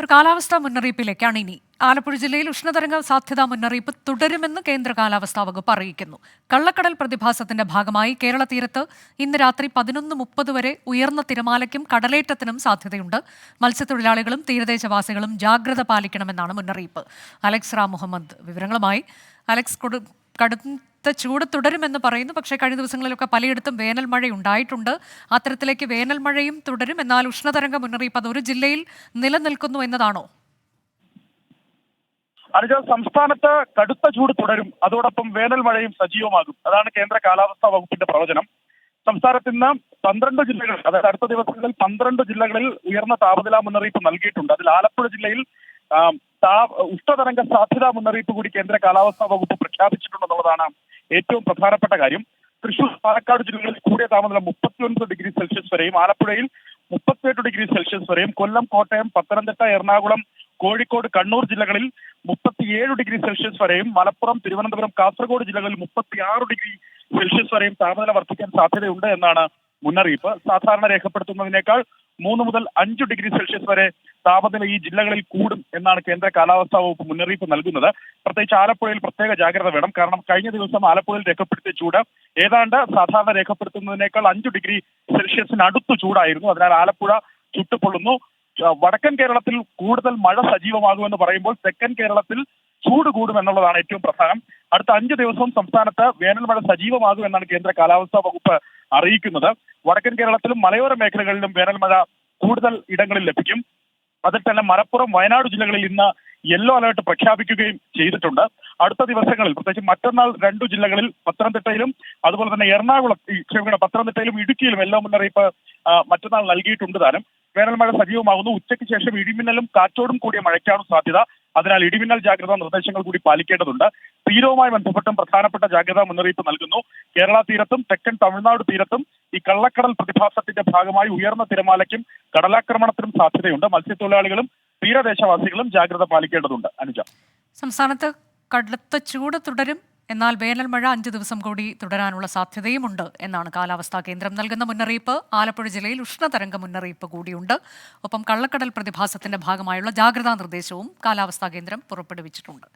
ഒരു കാലാവസ്ഥാ മുന്നറിയിപ്പിലേക്കാണ് ഇനി. ആലപ്പുഴ ജില്ലയിൽ ഉഷ്ണതരംഗ സാധ്യതാ മുന്നറിയിപ്പ് തുടരുമെന്ന് കേന്ദ്ര കാലാവസ്ഥാ വകുപ്പ് അറിയിക്കുന്നു. കള്ളക്കടൽ പ്രതിഭാസത്തിന്റെ ഭാഗമായി കേരള തീരത്ത് ഇന്ന് രാത്രി പതിനൊന്ന് മുപ്പത് വരെ ഉയർന്ന തിരമാലയ്ക്കും കടലേറ്റത്തിനും സാധ്യതയുണ്ട്. മത്സ്യത്തൊഴിലാളികളും തീരദേശവാസികളും ജാഗ്രത പാലിക്കണമെന്നാണ് മുന്നറിയിപ്പ്. അലക്സ് റാം മുഹമ്മദ് വിവരങ്ങളുമായി അലക്സ് കൊടു കടുത്ത ചൂട് തുടരുമെന്ന് പറയുന്നു. പക്ഷേ കഴിഞ്ഞ ദിവസങ്ങളിലൊക്കെ പലയിടത്തും വേനൽ മഴ ഉണ്ടായിട്ടുണ്ട് അത്തരത്തിലേക്ക് വേനൽ മഴയും തുടരും. എന്നാൽ ഉഷ്ണതരംഗ മുന്നറിയിപ്പ് അത് ഒരു ജില്ലയിൽ നിലനിൽക്കുന്നു എന്നതാണോ? അനുജ സംസ്ഥാനത്ത് കടുത്ത ചൂട് തുടരും. അതോടൊപ്പം വേനൽ മഴയും സജീവമാകും. അതാണ് കേന്ദ്ര കാലാവസ്ഥാ വകുപ്പിന്റെ പ്രവചനം. സംസ്ഥാനത്ത് ഇന്ന് പന്ത്രണ്ട് ജില്ലകൾ അതായത് അടുത്ത ദിവസങ്ങളിൽ പന്ത്രണ്ട് ജില്ലകളിൽ ഉയർന്ന താപനില മുന്നറിയിപ്പ് നൽകിയിട്ടുണ്ട്. അതിൽ ആലപ്പുഴ ജില്ലയിൽ ഉഷ്ണതരംഗ സാധ്യതാ മുന്നറിയിപ്പ് കൂടി കേന്ദ്ര കാലാവസ്ഥാ വകുപ്പ് പ്രഖ്യാപിച്ചിട്ടുണ്ടെന്നുള്ളതാണ് ഏറ്റവും പ്രധാനപ്പെട്ട കാര്യം തൃശൂർ പാലക്കാട് ജില്ലകളിൽ കൂടിയ താപനില മുപ്പത്തിയൊൻപത് ഡിഗ്രി സെൽഷ്യസ് വരെയും ആലപ്പുഴയിൽ മുപ്പത്തിയെട്ട് ഡിഗ്രി സെൽഷ്യസ് വരെയും കൊല്ലം കോട്ടയം പത്തനംതിട്ട എറണാകുളം കോഴിക്കോട് കണ്ണൂർ ജില്ലകളിൽ മുപ്പത്തിയേഴ് ഡിഗ്രി സെൽഷ്യസ് വരെയും മലപ്പുറം തിരുവനന്തപുരം കാസർഗോഡ് ജില്ലകളിൽ മുപ്പത്തിയാറ് ഡിഗ്രി സെൽഷ്യസ് വരെയും താപനില വർദ്ധിക്കാൻ സാധ്യതയുണ്ട് എന്നാണ് മുന്നറിയിപ്പ്. സാധാരണ രേഖപ്പെടുത്തുന്നതിനേക്കാൾ മൂന്ന് മുതൽ അഞ്ച് ഡിഗ്രി സെൽഷ്യസ് വരെ താപനില ഈ ജില്ലകളിൽ കൂടും എന്നാണ് കേന്ദ്ര കാലാവസ്ഥാ വകുപ്പ് മുന്നറിയിപ്പ് നൽകുന്നത്. പ്രത്യേകിച്ച് ആലപ്പുഴയിൽ പ്രത്യേക ജാഗ്രത വേണം. കാരണം കഴിഞ്ഞ ദിവസം ആലപ്പുഴയിൽ രേഖപ്പെടുത്തിയ ചൂട് ഏതാണ്ട് സാധാരണ രേഖപ്പെടുത്തുന്നതിനേക്കാൾ അഞ്ച് ഡിഗ്രി സെൽഷ്യസിന് അടുത്ത് ചൂടായിരുന്നു. അതിനാൽ ആലപ്പുഴ ചുട്ടുപൊള്ളുന്നു. വടക്കൻ കേരളത്തിൽ കൂടുതൽ മഴ സജീവമാകുമെന്ന് പറയുമ്പോൾ തെക്കൻ കേരളത്തിൽ ചൂട് കൂടുമെന്നുള്ളതാണ് ഏറ്റവും പ്രധാനം. അടുത്ത അഞ്ച് ദിവസവും സംസ്ഥാനത്ത് വേനൽ മഴ സജീവമാകും എന്നാണ് കേന്ദ്ര കാലാവസ്ഥാ വകുപ്പ് അറിയിക്കുന്നത്. വടക്കൻ കേരളത്തിലും മലയോര മേഖലകളിലും വേനൽ മഴ കൂടുതൽ ഇടങ്ങളിൽ ലഭിക്കും. അതിൽ തന്നെ മലപ്പുറം വയനാട് ജില്ലകളിൽ ഇന്ന് യെല്ലോ അലേർട്ട് പ്രഖ്യാപിക്കുകയും ചെയ്തിട്ടുണ്ട്. അടുത്ത ദിവസങ്ങളിൽ പ്രത്യേകിച്ച് മറ്റന്നാൾ രണ്ടു ജില്ലകളിൽ പത്തനംതിട്ടയിലും അതുപോലെ തന്നെ എറണാകുളം ക്ഷമിക്കണം പത്തനംതിട്ടയിലും ഇടുക്കിയിലും യെല്ലോ മുന്നറിയിപ്പ് മറ്റന്നാൾ നൽകിയിട്ടുണ്ട് താനും വേനൽ മഴ സജീവമാകുന്നു. ഉച്ചയ്ക്ക് ശേഷം ഇടിമിന്നലും കാറ്റോടും കൂടിയ മഴയ്ക്കാണ് സാധ്യത. അതിനാൽ ഇടിമിന്നൽ ജാഗ്രതാ നിർദ്ദേശങ്ങൾ കൂടി പാലിക്കേണ്ടതുണ്ട്. തീരവുമായി ബന്ധപ്പെട്ടും പ്രധാനപ്പെട്ട ജാഗ്രതാ മുന്നറിയിപ്പ് നൽകുന്നു. കേരള തീരത്തും തെക്കൻ തമിഴ്നാട് തീരത്തും ഈ കള്ളക്കടൽ പ്രതിഭാസത്തിന്റെ ഭാഗമായി ഉയർന്ന തിരമാലയ്ക്കും കടലാക്രമണത്തിനും സാധ്യതയുണ്ട്. മത്സ്യത്തൊഴിലാളികളും തീരദേശവാസികളും ജാഗ്രത പാലിക്കേണ്ടതുണ്ട്. അനുജ. സംസ്ഥാനത്ത് കടുത്ത ചൂട് തുടരും. എന്നാൽ വേനൽ മഴ അഞ്ച് ദിവസം കൂടി തുടരാനുള്ള സാധ്യതയുമുണ്ട് എന്നാണ് കാലാവസ്ഥാ കേന്ദ്രം നൽകുന്ന മുന്നറിയിപ്പ്. ആലപ്പുഴ ജില്ലയിൽ ഉഷ്ണതരംഗ മുന്നറിയിപ്പ് കൂടിയുണ്ട്. ഒപ്പം കള്ളക്കടൽ പ്രതിഭാസത്തിന്റെ ഭാഗമായുള്ള ജാഗ്രതാ നിർദ്ദേശവും കാലാവസ്ഥാ കേന്ദ്രം പുറപ്പെടുവിച്ചിട്ടുണ്ട്.